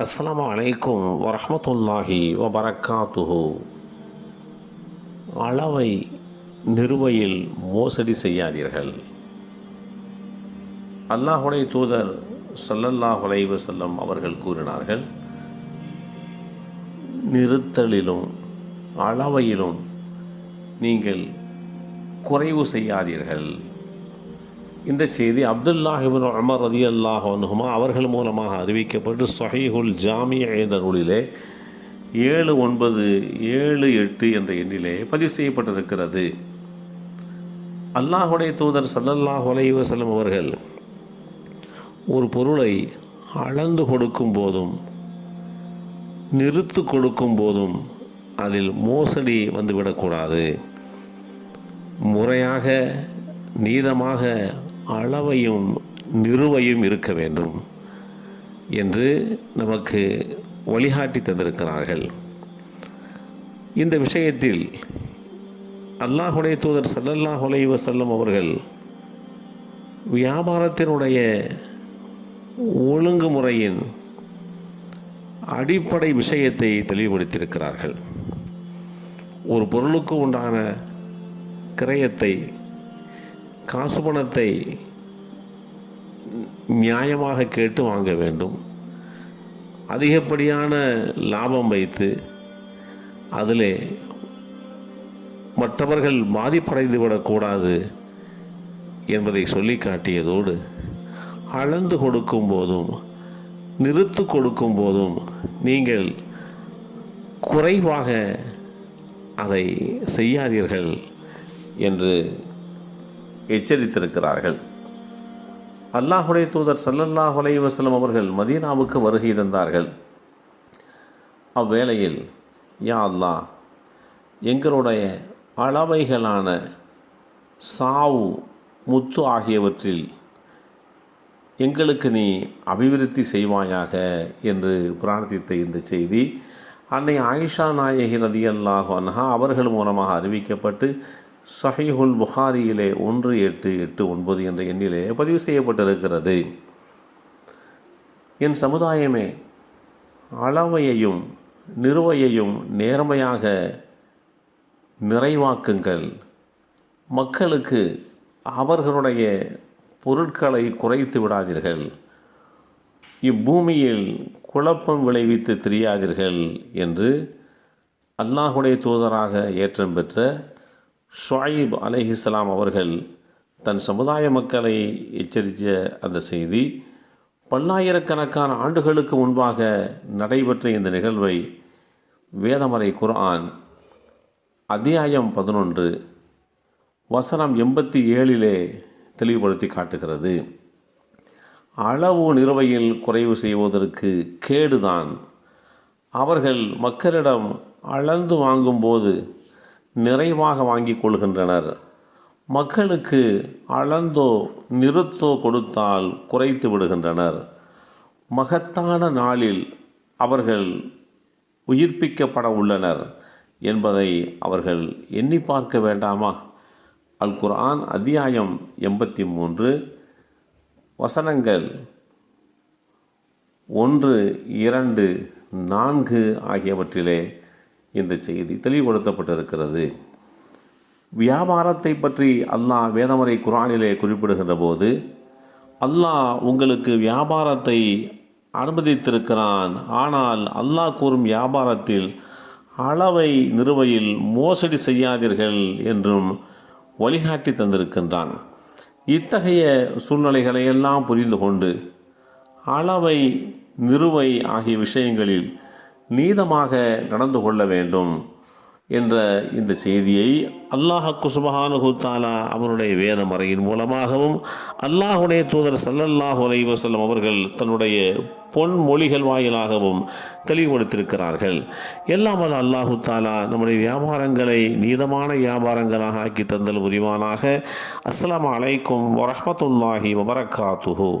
அஸ்லாம் அலைக்கும் வரமத்துல்லாஹி வபரக்காத்துஹு. அளவை நிறுவையில் மோசடி செய்யாதீர்கள். அல்லாஹுடைய தூதர் ஸல்லல்லாஹு செல்லம் அவர்கள் கூறினார்கள் நிறுத்தலிலும் அளவையிலும் நீங்கள் குறைவு செய்யாதீர்கள். இந்த செய்தி அப்துல்லாஹிபின் அமர் ரதி அல்லாஹ் அனுகுமா அவர்கள் மூலமாக அறிவிக்கப்பட்டு சொஹீஹுல் ஜாமிய என்ற நூலிலே ஏழு ஒன்பது ஏழு எட்டு என்ற எண்ணிலே பதிவு செய்யப்பட்டிருக்கிறது. அல்லாஹுடைய தூதர் சல்லல்லாஹ் அலைஹி அவர்கள் ஒரு பொருளை அளந்து கொடுக்கும் போதும் நிறுத்து கொடுக்கும் போதும் அதில் மோசடி வந்துவிடக்கூடாது. முறையாக நீதமாக அளவையும் நிறுவையும் இருக்க வேண்டும் என்று நமக்கு வழிகாட்டி தந்திருக்கிறார்கள். இந்த விஷயத்தில் அல்லாஹுடைய தூதர் சல்லல்லாஹ் உலைவ வஸல்லம் அவர்கள் வியாபாரத்தினுடைய ஒழுங்குமுறையின் அடிப்படை விஷயத்தை தெளிவுபடுத்தியிருக்கிறார்கள். ஒரு பொருளுக்கு உண்டான கிரயத்தை காசு பணத்தை நியாயமாக கேட்டு வாங்க வேண்டும். அதிகப்படியான லாபம் வைத்து அதிலே மற்றவர்கள் பாதிப்படைந்து விடக்கூடாது என்பதை சொல்லி காட்டியதோடு அளந்து கொடுக்கும் போதும் நிறுத்து கொடுக்கும் போதும் நீங்கள் குறைவாக அதை செய்யாதீர்கள் என்று எச்சரித்திருக்கிறார்கள். அல்லாஹுடைய தூதர் சல்லல்லாஹ் அலைஹி அவர்கள் மதீனாவுக்கு வருகை தந்தார்கள். அவ்வேளையில் யா அல்லாஹ் எங்களுடைய அளவைகளான சாவு முத்து ஆகியவற்றில் எங்களுக்கு நீ அபிவிருத்தி செய்வாயாக என்று பிரார்த்தித்த இந்த செய்தி அன்னை ஆயிஷா நாயகி ரதி அல்லாஹ் அன்ஹா அவர்கள் மூலமாக அறிவிக்கப்பட்டு சஹீஹுல் புகாரியிலே ஒன்று எட்டு எட்டு ஒன்பது என்ற எண்ணிலே பதிவு செய்யப்பட்டிருக்கிறது. என் சமுதாயமே அளவையையும் நிறுவையையும் நேர்மையாக நிறைவாக்குங்கள். மக்களுக்கு அவர்களுடைய பொருட்களை குறைத்து விடாதீர்கள். இப்பூமியில் குழப்பம் விளைவித்து தெரியாதீர்கள் என்று அல்லாஹுடைய தூதராக ஏற்றம் பெற்ற ஷுவாயிப் அலைஹிஸ்லாம் அவர்கள் தன் சமுதாய மக்களை எச்சரித்த அந்த செய்தி பல்லாயிரக்கணக்கான ஆண்டுகளுக்கு முன்பாக நடைபெற்ற இந்த நிகழ்வை வேதமறை குர்ஆன் அத்தியாயம் பதினொன்று வசனம் எண்பத்தி ஏழிலே தெளிவுபடுத்தி காட்டுகிறது. அளவு நிறுவையில் குறைவு செய்வதற்கு கேடுதான். அவர்கள் மக்களிடம் அளந்து வாங்கும்போது நிறைவாக வாங்கி கொள்கின்றனர். மக்களுக்கு அளந்தோ நிறுத்தோ கொடுத்தால் குறைத்து விடுகின்றனர். மகத்தான நாளில் அவர்கள் உயிர்ப்பிக்கப்பட உள்ளனர் என்பதை அவர்கள் எண்ணி பார்க்க வேண்டாமா? அல் குர்ஆன் அத்தியாயம் எண்பத்தி மூன்று வசனங்கள் ஒன்று இரண்டு நான்கு ஆகியவற்றிலே இந்த செய்தி தெளிவுபடுத்தப்பட்டிருக்கிறது. வியாபாரத்தை பற்றி அல்லாஹ் வேதமறை குரானிலே குறிப்பிடுகின்ற போது அல்லாஹ் உங்களுக்கு வியாபாரத்தை அனுமதித்திருக்கிறான். ஆனால் அல்லாஹ் கூறும் வியாபாரத்தில் அளவை நிறுவையில் மோசடி செய்யாதீர்கள் என்றும் வழிகாட்டி தந்திருக்கின்றான். இத்தகைய சூழ்நிலைகளை எல்லாம் புரிந்து கொண்டு அளவை நிறுவை ஆகிய விஷயங்களில் நீதமாக நடந்து கொள்ள வேண்டும் என்ற இந்த செய்தியை அல்லாஹ் குசுபஹானுகுத்தாலா அவனுடைய வேத மறையின் மூலமாகவும் அல்லாஹுடைய தூதர் சல்லல்லாஹு அலைவசல்லம் அவர்கள் தன்னுடைய பொன் மொழிகள் வாயிலாகவும் தெளிவுபடுத்தியிருக்கிறார்கள். எல்லாம் வல்ல அல்லாஹு தாலா நம்முடைய வியாபாரங்களை நீதமான வியாபாரங்களாக ஆக்கி தந்தல் புரிவானாக. அஸ்லாம் அலைக்கும் வரமத்துல்லாஹி வபரகாத்துஹு.